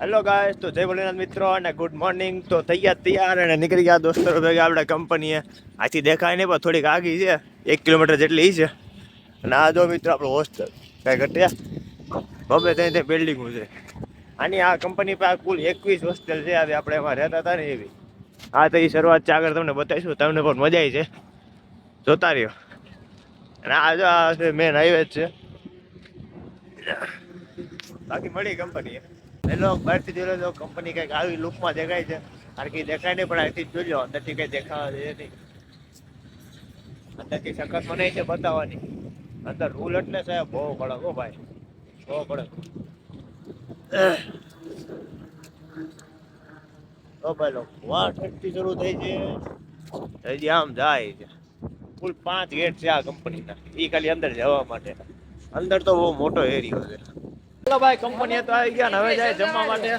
Hello guys તો જય ભોલેનાથ, મિત્રો, અને ગુડ મોર્નિંગ તો તૈયાર તૈયાર અને નીકળી ગયા દોસ્તો. ભેગા આપણે કંપનીએ આથી દેખાય નહીં, પણ થોડીક આગી છે. એક કિલોમીટર જેટલી છે. અને આ જો મિત્રો, આપણું હોસ્ટેલ કાંઈ ઘટ્યા બબે ત્યાં ત્યાં બિલ્ડિંગો છે. આની આ કંપની પાસે કુલ એકવીસ હોસ્ટેલ છે. આજે આપણે એમાં રહેતા હતા ને એવી. આ તો એ શરૂઆત છે. આગળ તમને બતાવીશું. તમને પણ મજા આવી છે જોતા રહ્યો. અને આ જો આ મેન હાઈવે છે. બાકી મળી કંપની હેલો બહારથી જોઈ લો કંપની કંઈક આવી લુકમાં દેખાય છે. આખી દેખાય નહીં, પણ અહીંથી જોઈ અંદરથી કંઈ દેખાવા દે નહીં. અંદરથી સખત મને છે બતાવવાની. અંદર રૂલ એટલે સાહેબ, બહુ કડક હો ભાઈ. બહુ કડક. ઓ ભાઈ લો વાટ શરૂ થઈ છે. હજી આમ જાય છે. કુલ પાંચ ગેટ છે આ કંપનીના એ ખાલી અંદર જવા માટે. અંદર તો બહુ મોટો એરિયો છે. ભાઈ કંપની તો આવી ગયા ને હવે જાય જમવા માટે.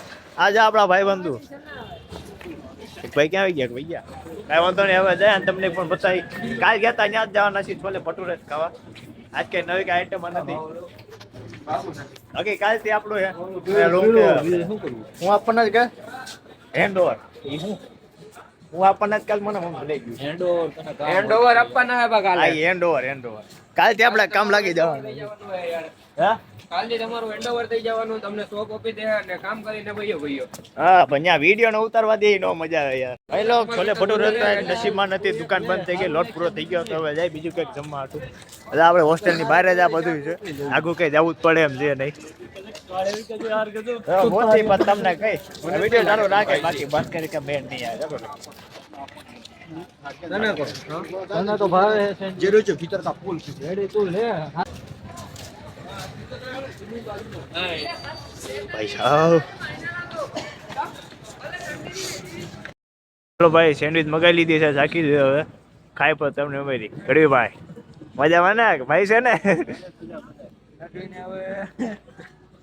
આજે આપણા ભાઈ બંધુ. ભાઈ ક્યાં આવી ગયા? ભાઈ ગયા. કાંઈ વાંધો નહીં હવે જાય તમને પણ બતાવી. કાલ ગયા તા ત્યાં જ જવાના છીએ. છોલે ભટુરે જ ખાવા. આજ કઈ નવી કઈ આઈટમ નથી. ઓકે કાલથી આપણું હે. આપણને જ કે હેન્ડ ઓવર હું હું આપણને જ કાલ મને ભૂલાઈ ગયું. હેન્ડ ઓવર આપવાના હે બા કાલે હેન્ડ ઓવર હેન્ડ ઓવર કાલથી આપણે કામ લાગી જવાનું. હા? કાલથી તમારું હેન્ડ થઈ જવાનું તમને શોપ આપી દે અને કામ કરીને ભઈયો ભઈયો હા પણ ત્યાં ને ઉતારવા દે નો મજા આવે યાર. ભાઈ લો છોલે ભટુરે હતા નસીબમાં નથી દુકાન બંધ થઈ ગઈ લોટ પૂરો થઈ ગયો તો હવે જાય બીજું કંઈક જમવા હતું એટલે આપણે હોસ્ટેલની બહાર જ આ બધું છે. આગું કઈ જવું જ પડે એમ છે નહીં. મોતી પણ તમને કઈ વીડિયો સારો રાખે બાકી બંધ કરી કે બેન નહીં આવે. તને તો ભાવે છે જે છે ભીતર કા પુલ છે. રેડી તું લે. ભાઈ સાહેબ ચલો ભાઈ સેન્ડવિચ મગાવી લીધી છે ચાખી દે હવે. ખાઈ પર તમને ઉમેરી ઘડી ભાઈ. મજામાં ને? ભાઈ છે ને?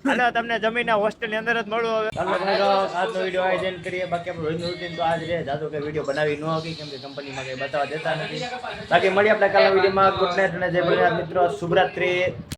હાલો, તમને જમીન હોસ્ટેલની અંદર જ મળું હવે. આજનો વીડિયો આયોજન કરીએ. બાકી આપણે રોજનું રૂટીન તો આજ રહે. જાતો કે વીડિયો બનાવી ન હતી, કેમ કે કંપનીમાં કઈ બતાવવા દેતા નથી. બાકી મળીએ આપણે કાલના વિડીયોમાં ગુડ નાઇટ અને જય ભોલેનાથ, મિત્રો. શુભરાત્રી.